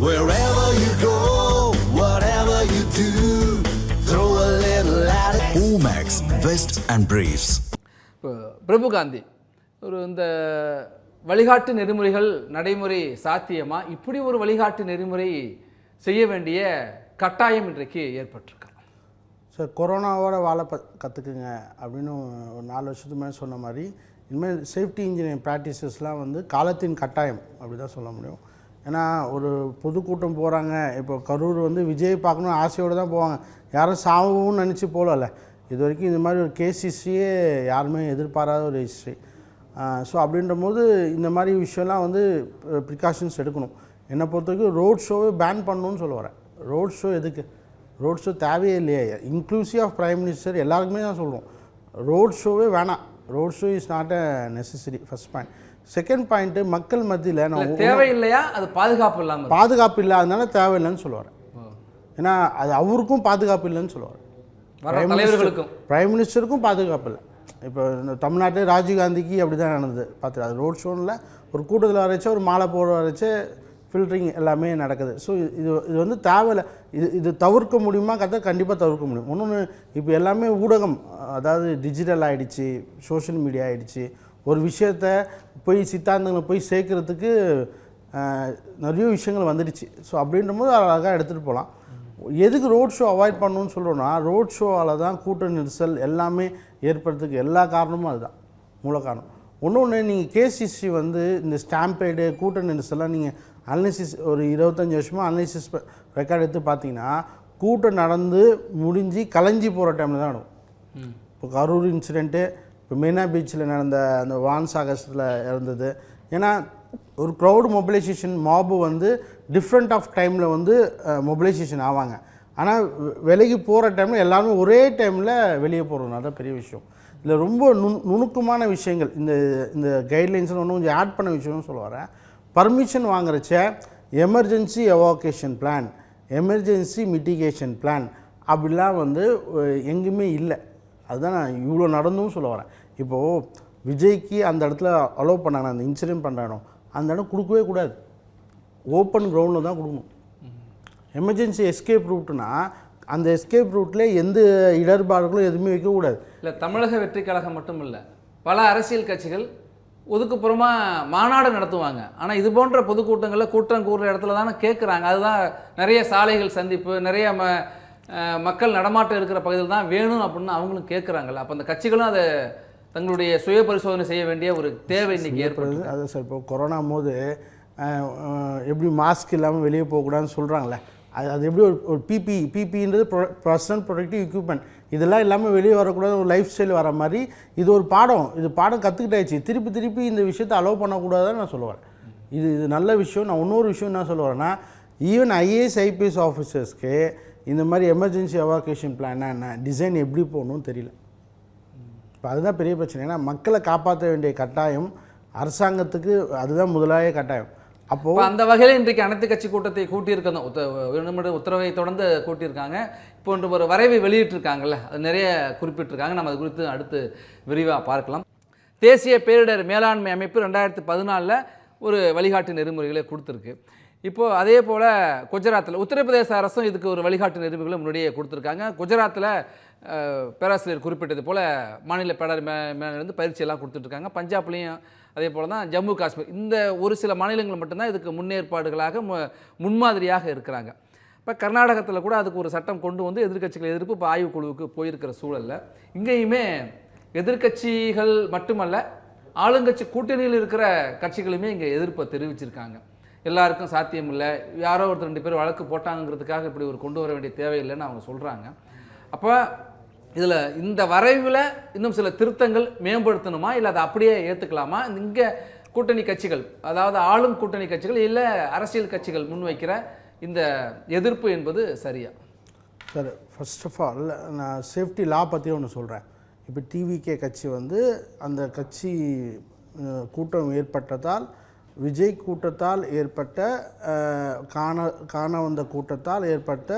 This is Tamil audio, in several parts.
Wherever you go, whatever you do, throw a little at it. Omax, Vest and Briefs. இப்போ பிரபு காந்தி ஒரு இந்த வழிகாட்டு நெறிமுறைகள் நடைமுறை சாத்தியமா இப்படி ஒரு வழிகாட்டு நெறிமுறை செய்ய வேண்டிய கட்டாயம் இன்றைக்கு ஏற்பட்டிருக்கு சார் கொரோனாவோட வாழ ப கற்றுக்குங்க அப்படின்னு ஒரு நாலு வருஷத்துக்கு மேலே சொன்ன மாதிரி இனிமேல் சேஃப்டி இன்ஜினியரிங் ப்ராக்டிசஸ்லாம் வந்து காலத்தின் கட்டாயம் அப்படி தான் சொல்ல முடியும் ஏன்னா ஒரு பொதுக்கூட்டம் போகிறாங்க இப்போ கரூர் வந்து விஜய் பார்க்கணும் ஆசையோடு தான் போவாங்க. யாரும் சாவும் நினச்சி போகல இது வரைக்கும் இந்த மாதிரி ஒரு கேஸ் ஹிஸ்ட்ரியே யாருமே எதிர்பாராத ஒரு ஹிஸ்ட்ரி ஸோ அப்படின்ற போது இந்த மாதிரி விஷயம்லாம் வந்து ப்ரிகாஷன்ஸ் எடுக்கணும். என்னை பொறுத்த வரைக்கும் ரோட் ஷோவே பேன் பண்ணணும்னு சொல்ல வரேன். ரோட் ஷோ எதுக்கு? ரோட் ஷோ தேவையே இல்லையே. இன்க்ளூசிவ் ஆஃப் ப்ரைம் மினிஸ்டர் எல்லாருக்குமே தான் சொல்கிறோம் ரோட் ஷோவே வேணாம். Road show is not a necessary first point second point மக்கள் மத்தியில் நான் தேவையில்லையா? அது பாதுகாப்பு இல்லாமல். பாதுகாப்பு இல்லாதனால தேவையில்லைன்னு சொல்ல வரேன் ஏன்னா அது அவருக்கும் பாதுகாப்பு இல்லைன்னு சொல்ல வரேன் வர தலைவர்களுக்கும். பிரைம் மினிஸ்டருக்கும் பாதுகாப்பு இல்லை. இப்போ இந்த தமிழ்நாட்டில் ராஜீவ்காந்திக்கு அப்படி தான் நடந்தது. பார்த்து அது ரோட் ஷோனில் ஒரு கூட்டத்தில் வரைச்சு ஒரு மாலை போட வரைச்சு ஃபில்டரிங் எல்லாமே நடக்குது. ஸோ இது இது வந்து தேவையில்லை இது இது தவிர்க்க முடியுமா? கதை கண்டிப்பாக தவிர்க்க முடியும். இன்னொன்று இப்போ எல்லாமே ஊடகம் அதாவது டிஜிட்டல் ஆகிடுச்சு சோஷியல் மீடியா ஆகிடுச்சு ஒரு விஷயத்த போய் சித்தாந்தங்களை போய் சேர்க்கறதுக்கு நிறைய விஷயங்கள் வந்துடுச்சு. ஸோ அப்படின்ற போது அழகாக எடுத்துகிட்டு போகலாம் எதுக்கு ரோட் ஷோ அவாய்ட் பண்ணணும்னு சொல்கிறோன்னா ரோட் ஷோவால் தான் கூட்ட நெரிசல் எல்லாமே ஏற்படுறதுக்கு எல்லா காரணமும் அதுதான். மூல காரணம். ஒன்று நீங்கள் கேஸ் ஹிஸ்ட்ரி வந்து இந்த ஸ்டாம்பேடு கூட்ட நெரிசல்லாம் நீங்கள் அனலிசிஸ் ஒரு இருபத்தஞ்சி வருஷமாக அனலிசிஸ் ரெக்கார்ட் எடுத்து பார்த்தீங்கன்னா கூட்டம் நடந்து முடிஞ்சு கலைஞ்சி போகிற டைமில் தான் நடக்கும். இப்போ கரூர் இன்சிடெண்ட்டு இப்போ மீனா பீச்சில் நடந்த அந்த வான் சாகசத்தில் இறந்தது ஏன்னா ஒரு க்ரௌடு மொபிலைசேஷன் மாபு வந்து டிஃப்ரெண்ட் ஆஃப் டைமில் வந்து மொபிலைசேஷன் ஆவாங்க. ஆனால் விலைக்கு போகிற டைமில் எல்லாருமே ஒரே டைமில் வெளியே போகிறோம் அதான் பெரிய விஷயம். இதில் ரொம்ப நுண் நுணுக்கமான விஷயங்கள். இந்த இந்த கைட்லைன்ஸில் ஒன்று கொஞ்சம் ஆட் பண்ண விஷயம்னு சொல்ல வரேன். Permission வாங்குறச்ச emergency evacuation plan emergency mitigation plan அப்படிலாம் வந்து எங்கேயுமே இல்லை. அதுதான் நான் இவ்வளோ நடந்தும் சொல்ல வரேன். இப்போது விஜய்க்கு அந்த இடத்துல அலோவ் பண்ணாங்க அந்த இன்சிடென்ட் பண்ணுற அந்த இடம் கொடுக்கவே கூடாது. ஓப்பன் கிரவுண்டில் தான் கொடுக்கணும். எமர்ஜென்சி எஸ்கேப் ரூட்னா அந்த எஸ்கேப் ரூட்டில் எந்த இடர்பாடுகளும் எதுவுமே வைக்கக்கூடாது இல்லை தமிழக வெற்றி கழகம் மட்டும் இல்லை பல அரசியல் கட்சிகள் ஒதுக்குப்புறமா மாநாடு நடத்துவாங்க. ஆனால் இது போன்ற பொதுக்கூட்டங்களில் கூட்டம் கூடுற இடத்துல தானே கேட்குறாங்க அதுதான் நிறைய சாலைகள் சந்திப்பு நிறைய ம மக்கள் நடமாட்டம் இருக்கிற பகுதியில் தான் வேணும் அப்படின்னு அவங்களும் கேட்குறாங்கல்ல அப்போ அந்த கட்சிகளும் அதை தங்களுடைய சுய பரிசோதனை செய்ய வேண்டிய ஒரு தேவை இன்னைக்கு ஏற்படுது அது சார் இப்போ கொரோனா போது எப்படி மாஸ்க் இல்லாமல் வெளியே போகக்கூடாதுன்னு சொல்கிறாங்களே அது அது எப்படி ஒரு ஒரு பிபி பிபின்றது பர்சனல் ப்ரொடக்டிவ் எக்யூப்மெண்ட் இதெல்லாம் இல்லாமல் வெளியே வரக்கூடாது ஒரு லைஃப் ஸ்டைல் வர மாதிரி இது ஒரு பாடம். இது பாடம் கற்றுக்கிட்டாச்சு திருப்பி திருப்பி இந்த விஷயத்தை அலோவ் பண்ணக்கூடாதுன்னு நான் சொல்லுவேன் இது இது நல்ல விஷயம். நான் இன்னொரு விஷயம் என்ன சொல்ல வரேன்னா ஈவன் ஐஏஎஸ் ஐபிஎஸ் ஆஃபீஸர்ஸ்க்கு இந்த மாதிரி எமர்ஜென்சி எவாகேஷன் பிளான்னா என்ன டிசைன் எப்படி போகணும்னு தெரியல. இப்போ அதுதான் பெரிய பிரச்சனை. ஏன்னா மக்களை காப்பாற்ற வேண்டிய கட்டாயம் அரசாங்கத்துக்கு அதுதான் முதலாய கட்டாயம். அப்போது அந்த வகையில் இன்றைக்கு அனைத்து கட்சி கூட்டத்தை கூட்டியிருக்கணும். உத்த உத்தரவை தொடர்ந்து கூட்டியிருக்காங்க. இப்போ இன்று ஒரு வரைவை வெளியிட்டிருக்காங்கல்ல அது நிறைய குறிப்பிட்டிருக்காங்க. நம்ம அது குறித்து அடுத்து விரிவாக பார்க்கலாம். தேசிய பேரிடர் மேலாண்மை அமைப்பு ரெண்டாயிரத்து பதினாலில் ஒரு வழிகாட்டு நெறிமுறைகளை கொடுத்துருக்கு. இப்போது அதே போல் குஜராத்தில் உத்தரப்பிரதேச அரசும் இதுக்கு ஒரு வழிகாட்டு நெருப்புகளை முன்னாடியே கொடுத்துருக்காங்க. குஜராத்தில் பேராசிரியர் குறிப்பிட்டது போல் மாநில பேரர் மே மேலிருந்து பயிற்சியெல்லாம் கொடுத்துட்ருக்காங்க பஞ்சாப்லேயும் அதே போல் தான் ஜம்மு காஷ்மீர். இந்த ஒரு சில மாநிலங்கள் மட்டும்தான் இதுக்கு முன்னேற்பாடுகளாக மு முன்மாதிரியாக இருக்கிறாங்க. இப்போ கர்நாடகத்தில் கூட அதுக்கு ஒரு சட்டம் கொண்டு வந்து எதிர்க்கட்சிகள் எதிர்ப்பு இப்போ ஆய்வுக்குழுவுக்கு போயிருக்கிற சூழலில். இங்கேயுமே எதிர்க்கட்சிகள் மட்டுமல்ல ஆளுங்கட்சி கூட்டணியில் இருக்கிற கட்சிகளுமே இங்கே எதிர்ப்பை தெரிவிச்சிருக்காங்க. எல்லாருக்கும் சாத்தியம் இல்லை யாரோ ஒருத்தர் ரெண்டு பேர் வழக்கு போட்டாங்கிறதுக்காக இப்படி ஒரு கொண்டு வர வேண்டிய தேவையில்லைன்னு அவங்க சொல்கிறாங்க அப்போ இதில் இந்த வரைவில் இன்னும் சில திருத்தங்கள் மேம்படுத்தணுமா? இல்லை அதை அப்படியே ஏற்றுக்கலாமா இங்கே கூட்டணி கட்சிகள் அதாவது ஆளும் கூட்டணி கட்சிகள் இல்லை அரசியல் கட்சிகள் முன்வைக்கிற இந்த எதிர்ப்பு என்பது சரியா? சார் ஃபர்ஸ்ட் ஆஃப் ஆல் நான் சேஃப்டி லா பற்றி ஒன்று சொல்கிறேன் இப்போ டிவிகே கட்சி வந்து அந்த கட்சி கூட்டம் ஏற்பட்டதால் விஜய் கூட்டத்தால் ஏற்பட்ட காண காண வந்த கூட்டத்தால் ஏற்பட்ட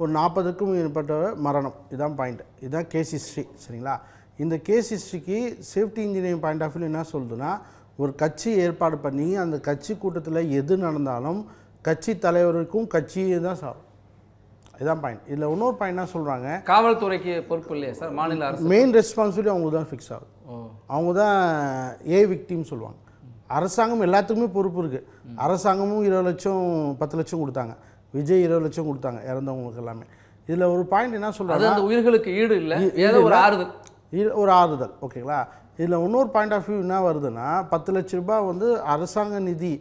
ஒரு நாற்பதுக்கும் மேற்பட்ட மரணம். இதான் பாயிண்ட் இதுதான் கேஸ் ஹிஸ்ட்ரி சரிங்களா? இந்த case ஹிஸ்ட்ரிக்கு safety engineering point of view என்ன சொல்லுதுன்னா ஒரு கட்சி ஏற்பாடு பண்ணி அந்த கட்சி கூட்டத்தில் எது நடந்தாலும் கட்சி தலைவருக்கும் கட்சியே தான் சாரும் இதுதான் பாயிண்ட் இதில் இன்னொரு பாயிண்ட் என்ன சொல்கிறாங்க காவல்துறைக்கு பொறுப்பு இல்லையா சார்? மாநில அரசு மெயின் ரெஸ்பான்சிபிலிட்டி அவங்க தான் ஃபிக்ஸ் ஆகுது அவங்க தான் ஏ விக்டிம் சொல்லுவாங்க. அரசாங்கம் எல்லாத்துக்குமே பொறுப்பு இருக்குது அரசாங்கமும் இருபது லட்சம் பத்து லட்சம் கொடுத்தாங்க. விஜய் இருபது லட்சம் கொடுத்தாங்க இறந்தவங்களுக்கு எல்லாமே. இதில் ஒரு பாயிண்ட் என்ன சொல்கிறாங்க அந்த உயிர்களுக்கு ஈடு இல்லை ஏதோ ஒரு ஆறுதல். ஒரு ஆறுதல் ஓகேங்களா? இதில் இன்னொரு பாயிண்ட் ஆஃப் வியூ என்ன வருதுன்னா பத்து லட்ச ரூபாய் வந்து அரசாங்க நிதி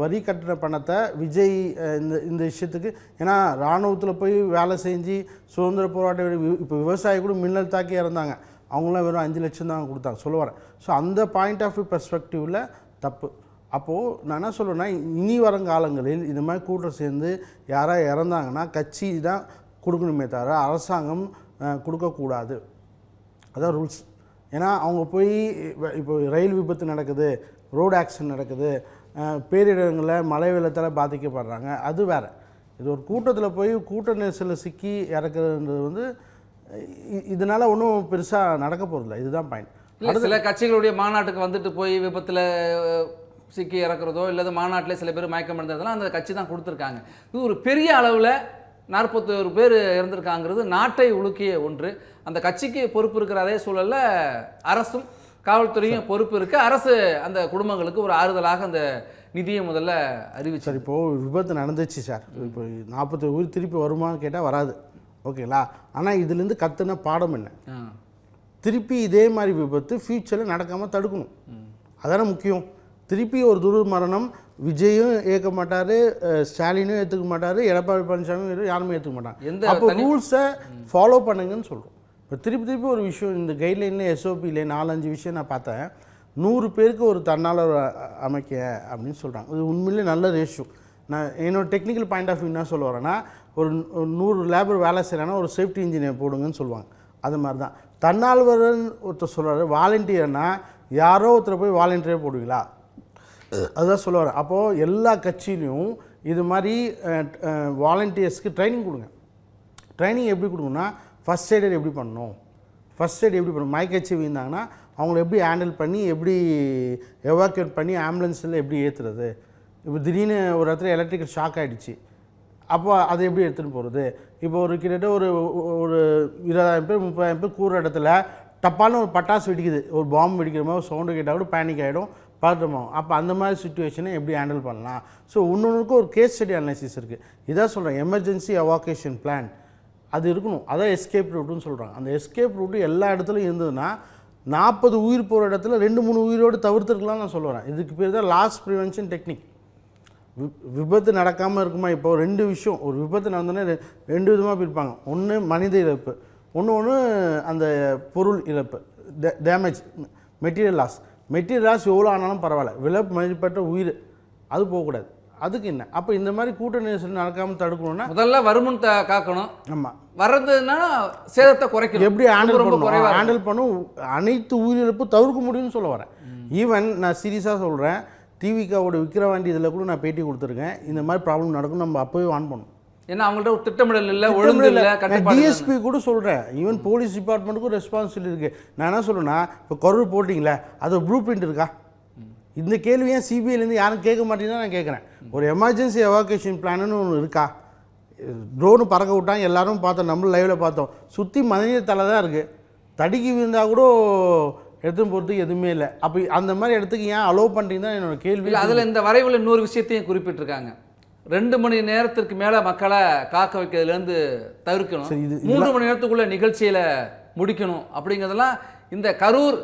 வரி கட்டின பணத்தை விஜய் இந்த இந்த விஷயத்துக்கு ஏன்னா இராணுவத்தில் போய் வேலை செஞ்சு சுதந்திர போராட்ட இப்போ விவசாயி கூட மின்னல் தாக்கி இறந்தாங்க. அவங்களாம் வெறும் அஞ்சு லட்சம் தான் கொடுத்தாங்க சொல்ல வரேன். ஸோ அந்த பாயிண்ட் ஆஃப் வியூ பெர்ஸ்பெக்டிவில் தப்பு. அப்போது நான் என்ன சொல்லுவேன்னா இனி வருங்காலங்களில் இந்த மாதிரி கூட்டம் சேர்ந்து யாராக இறந்தாங்கன்னா கட்சி தான் கொடுக்கணுமே தவிர அரசாங்கம் கொடுக்கக்கூடாது. அதான் ரூல்ஸ். ஏன்னா அவங்க போய் இப்போ ரயில் விபத்து நடக்குது ரோடு ஆக்சிடென்ட் நடக்குது பேரிடங்களில் மழை வெள்ளத்தால் பாதிக்கப்படுறாங்க அது வேறு. இது ஒரு கூட்டத்தில் போய் கூட்ட நெரிசலில் சிக்கி இறக்குறதுன்றது வந்து இதனால் ஒன்றும் பெருசாக நடக்க போகிறதில்ல இதுதான் பாயிண்ட் சில கட்சிகளுடைய மாநாட்டுக்கு வந்துட்டு போய் விபத்தில் சிக்கி இறக்குறதோ இல்லது மாநாட்டிலே சில பேர் மயக்கம் அடைந்ததெல்லாம் அந்த கட்சி தான் கொடுத்துருக்காங்க. இது ஒரு பெரிய அளவில் நாற்பத்தோரு பேர் இறந்திருக்காங்கிறது நாட்டை உலுக்கிய ஒன்று. அந்த கட்சிக்கு பொறுப்பு இருக்கிற அதே சூழல்ல அரசும் காவல்துறையும் பொறுப்பு இருக்கு. அரசு அந்த குடும்பங்களுக்கு ஒரு ஆறுதலாக அந்த நிதியை முதல்ல அறிவிச்சு சார் இப்போது விபத்து நடந்துச்சு சார் இப்போ நாற்பத்தி உயிர் திருப்பி வருமான்னு கேட்டால் வராது. ஓகேங்களா? ஆனால் இதுலேருந்து கற்றுன பாடம் என்ன. திருப்பி இதே மாதிரி விபத்து ஃப்யூச்சரில் நடக்காமல் தடுக்கணும். அதானே முக்கியம். திருப்பி ஒரு துர்மரணம் விஜயும் ஏற்க மாட்டார் ஸ்டாலினும் ஏற்றுக்க மாட்டார் எடப்பாடி பழனிசாமி யாருமே ஏற்றுக்க மாட்டாங்க. எந்த அப்போ ரூல்ஸை ஃபாலோ பண்ணுங்கன்னு சொல்கிறோம் இப்போ திருப்பி திருப்பி ஒரு விஷயம் இந்த கைட்லைனில் எஸ்ஓபியில் நாலஞ்சு விஷயம் நான் பார்த்தேன். நூறு பேருக்கு ஒரு தன்னாளர் அ- அமைக்க அப்படின்னு சொல்கிறாங்க இது உண்மையிலே நல்ல ரேஷியோ நான் என்னோட டெக்னிக்கல் பாயிண்ட் ஆஃப் வியூ என்ன சொல்ல வரேன்னா ஒரு ஒரு நூறு லேபர் வேலை செய்கிறாங்கன்னா ஒரு சேஃப்டி இன்ஜினியர் போடுங்கன்னு சொல்லுவாங்க. அது மாதிரி தான் தன்னால்வரன் ஒருத்தர் சொல்கிறாரு வாலண்டியர்னா யாரோ ஒருத்தர் போய் வாலண்டியர் போடுவீங்களா? அதுதான் சொல்லுவார். அப்போது எல்லா கட்சியிலையும் இது மாதிரி வாலண்டியர்ஸ்க்கு ட்ரைனிங் கொடுங்க. ட்ரைனிங் எப்படி கொடுங்கன்னா ஃபஸ்ட் எய்டர் எப்படி பண்ணணும்? ஃபஸ்ட் எய்ட் எப்படி பண்ணணும்? மயக்கச்சி விழுந்தாங்கன்னா அவங்கள எப்படி ஹேண்டில் பண்ணி எப்படி எவாக்குவேட் பண்ணி ஆம்புலன்ஸில் எப்படி ஏற்றுறது இப்போ திடீர்னு ஒரு இடத்துல எலக்ட்ரிக்கல் ஷாக் ஆகிடுச்சு அப்போ அதை எப்படி எடுத்துகிட்டு போகிறது இப்போ ஒரு கிட்டத்தட்ட ஒரு ஒரு இருபதாயிரம் பேர் முப்பதாயிரம் பேர் கூற இடத்துல டப்பான ஒரு பட்டாசு வெடிக்குது. ஒரு பாம்பு வெடிக்கிற மாதிரி சவுண்டு கேட்டால் கூட பேனிக் ஆகிடும் பதட்டமாகும் அப்போ அந்த மாதிரி சுச்சுவேஷனை எப்படி ஹேண்டில் பண்ணலாம்? ஸோ ஒன்று ஒரு கேஸ் ஸ்டடி அனாலிசிஸ் இருக்குது இதான் சொல்கிறேன் எமர்ஜென்சி அவாகேஷன் பிளான் அது இருக்கணும். அதான் எஸ்கேப் ரூட்டுன்னு சொல்கிறாங்க அந்த எஸ்கேப் ரூட்டு எல்லா இடத்துலையும் இருந்ததுன்னா நாற்பது உயிர் போகிற இடத்துல ரெண்டு மூணு உயிரோடு தவிர்த்துருக்கலாம் நான் சொல்லுவேன் இதுக்கு பேர் தான் லாஸ் ப்ரிவென்ஷன் டெக்னிக் விபத்து நடக்காமல் இருக்குமா? இப்போ ரெண்டு விஷயம். ஒரு விபத்து நடந்தோன்னே ரெண்டு விதமாக பிரிப்பாங்க. ஒன்று மனித இழப்பு. ஒன்று ஒன்று அந்த பொருள் இழப்பு. Damage material loss material loss எவ்வளோ ஆனாலும் பரவாயில்ல. விலை மதிப்பற்ற உயிர். அது போகக்கூடாது. அதுக்கு என்ன? அப்போ இந்த மாதிரி கூட்ட நெரிசல் நடக்காமல் தடுக்கணும்னா முதல்ல வருமுன் த- காக்கணும். ஆமாம் வர்றதுன்னா சேதத்தை குறைக்கணும். எப்படி ஹேண்டில் குறைவா ஹேண்டில் பண்ணும். அனைத்து உயிரிழப்பு தவிர்க்க முடியும்னு சொல்ல வரேன். ஈவன் நான் சீரியஸாக சொல்கிறேன் டிவிக்காவோட விக்கிரவாண்டி இதில் கூட நான் பேட்டி கொடுத்துருக்கேன். இந்த மாதிரி ப்ராப்ளம் நடக்கும் நம்ம அப்போவே வான் பண்ணணும். ஏன்னா அவங்கள்ட்ட ஒரு திட்டமிடல் இல்லை ஒழுங்கு இல்லை. டிஎஸ்பி கூட சொல்கிறேன் ஈவன் போலீஸ் டிபார்ட்மெண்ட்டுக்கும் ரெஸ்பான்சிபிலிட்டி இருக்குது நான் என்ன சொல்கிறேன்னா இப்போ குரல் போட்டிங்களே அது ப்ளூ பிரிண்ட் இருக்கா? இந்த கேள்வி ஏன் சிபிஐலேருந்து யாரும் கேட்க மாட்டேங்குன்னு நான் கேட்குறேன். ஒரு எமர்ஜென்சி எவாக்குவேஷன் பிளான்னு ஒன்று இருக்கா? ட்ரோனு பறக்க விட்டாங்க எல்லாரும் பார்த்தோம் நம்மளும் லைவில் பார்த்தோம். சுற்றி மனித தலை தான் இருக்குது தடுக்கி விழுந்தால் கூட எடுத்துன்னு போகிறதுக்கு எதுவுமே இல்லை. அப்போ அந்த மாதிரி இடத்துக்கு ஏன் அலோவ் பண்ணுறீங்க தான் என்னோட கேள்வி. அதுல இந்த வரைவில் இன்னொரு விஷயத்தையும் குறிப்பிட்டிருக்காங்க. ரெண்டு மணி நேரத்திற்கு மேல மக்களை காக்க வைக்கிறதுலேருந்து தவிர்க்கணும். மூன்று மணி நேரத்துக்குள்ள நிகழ்ச்சியில முடிக்கணும். அப்படிங்கிறதெல்லாம் இந்த கரூர்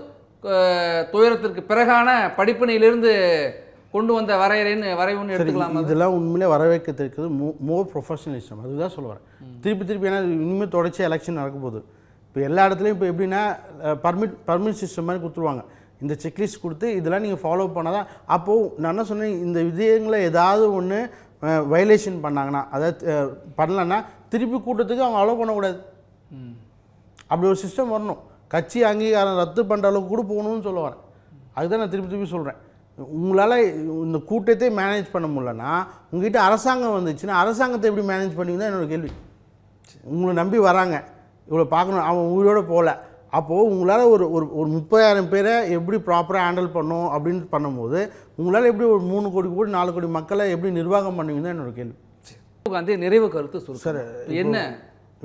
துயரத்திற்கு பிறகான படிப்பினையிலிருந்து கொண்டு வந்த வரையறைன்னு வரைவுன்னு எடுத்துக்கலாம். இதெல்லாம் உண்மையிலே வரவேற்கத்திருக்குது மோ மோர் ப்ரொஃபஷனலிசம் அதுதான் சொல்ல வரேன். திருப்பி திருப்பி ஏன்னா இனிமேல் தொடர்ச்சி எலெக்ஷன் நடக்க போகுது. இப்போ எல்லா இடத்துலையும் இப்போ எப்படின்னா பர்மிட் பர்மிட் சிஸ்டம் மாதிரி கொடுத்துருவாங்க. இந்த செக்லிஸ்ட் கொடுத்து இதெல்லாம் நீங்கள் ஃபாலோ பண்ணால் தான் அப்போது நான் என்ன சொன்னேன் இந்த விஷயங்களை ஏதாவது ஒன்று வயலேஷன் பண்ணாங்கன்னா அதாவது பண்ணலன்னா திருப்பி கூட்டத்துக்கு அவங்க அலோவ் பண்ணக்கூடாது. அப்படி ஒரு சிஸ்டம் வரணும். கட்சி அங்கீகாரம் ரத்து பண்ணுற அளவுக்கு கூட போகணும்னு சொல்ல வரேன். அதுதான் நான் திருப்பி திருப்பி சொல்கிறேன் உங்களால் இந்த கூட்டத்தை மேனேஜ் பண்ண முடியலன்னா உங்ககிட்ட அரசாங்கம் வந்துச்சுன்னா அரசாங்கத்தை எப்படி மேனேஜ் பண்ணுவீங்க தான் என்னோட கேள்வி. உங்களை நம்பி வராங்க. இவ்வளோ பார்க்கணும் அவன் உயிரோட போகல. அப்போது உங்களால் ஒரு ஒரு ஒரு முப்பதாயிரம் பேரை எப்படி ப்ராப்பராக ஹேண்டில் பண்ணும் அப்படின்னு பண்ணும்போது உங்களால் எப்படி ஒரு மூணு கோடி கோடி நாலு கோடி மக்களை எப்படி நிர்வாகம் பண்ணுவீங்கன்னு என்னோட கேள்வி. காந்தி நிறைவு கருத்து சார் என்ன?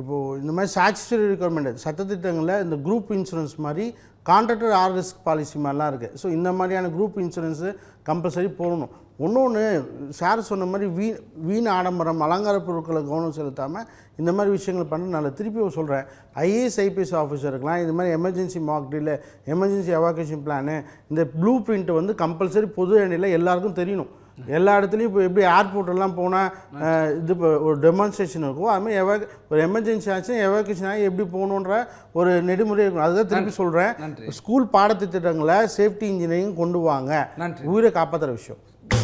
இப்போது இந்த மாதிரி சாச்சுரி ரெக்குவயர்மெண்ட் சட்டத்திட்டங்களில் இந்த குரூப் இன்சூரன்ஸ் மாதிரி கான்ட்ராக்டர் ஆர் ரிஸ்க் பாலிசி மாதிரிலாம் இருக்குது ஸோ இந்த மாதிரியான குரூப் இன்சூரன்ஸு கம்பல்சரி போடணும். இன்னொன்று சார் சொன்ன மாதிரி வீ வீண் ஆடம்பரம் அலங்கார பொருட்களை கவனம் செலுத்தாமல் இந்த மாதிரி விஷயங்கள் பண்ண நான் திருப்பி சொல்கிறேன் ஐஏஎஸ் ஐபிஎஸ் ஆஃபீஸருக்கெலாம் இந்த மாதிரி emergency mock drill emergency evacuation plan இந்த ப்ளூ பிரிண்ட் வந்து கம்பல்சரி பொது எண்ணில் எல்லாருக்கும் தெரியணும். எல்லா இடத்துலையும் இப்போ எப்படி ஏர்போர்ட்டெல்லாம் போனால் இது இப்போ ஒரு டெமான்ஸ்ட்ரேஷன் இருக்கும். அதுமாதிரி எவா ஒரு எமர்ஜென்சி ஆச்சு எவாகேஷன் ஆகி எப்படி போகணுன்ற ஒரு நெறிமுறை இருக்கும். அதுதான் திருப்பி சொல்கிறேன். ஸ்கூல் பாடத்திட்டங்களை சேஃப்டி இன்ஜினியரிங் கொண்டு வாங்க. உயிரை காப்பாற்றுற விஷயம்.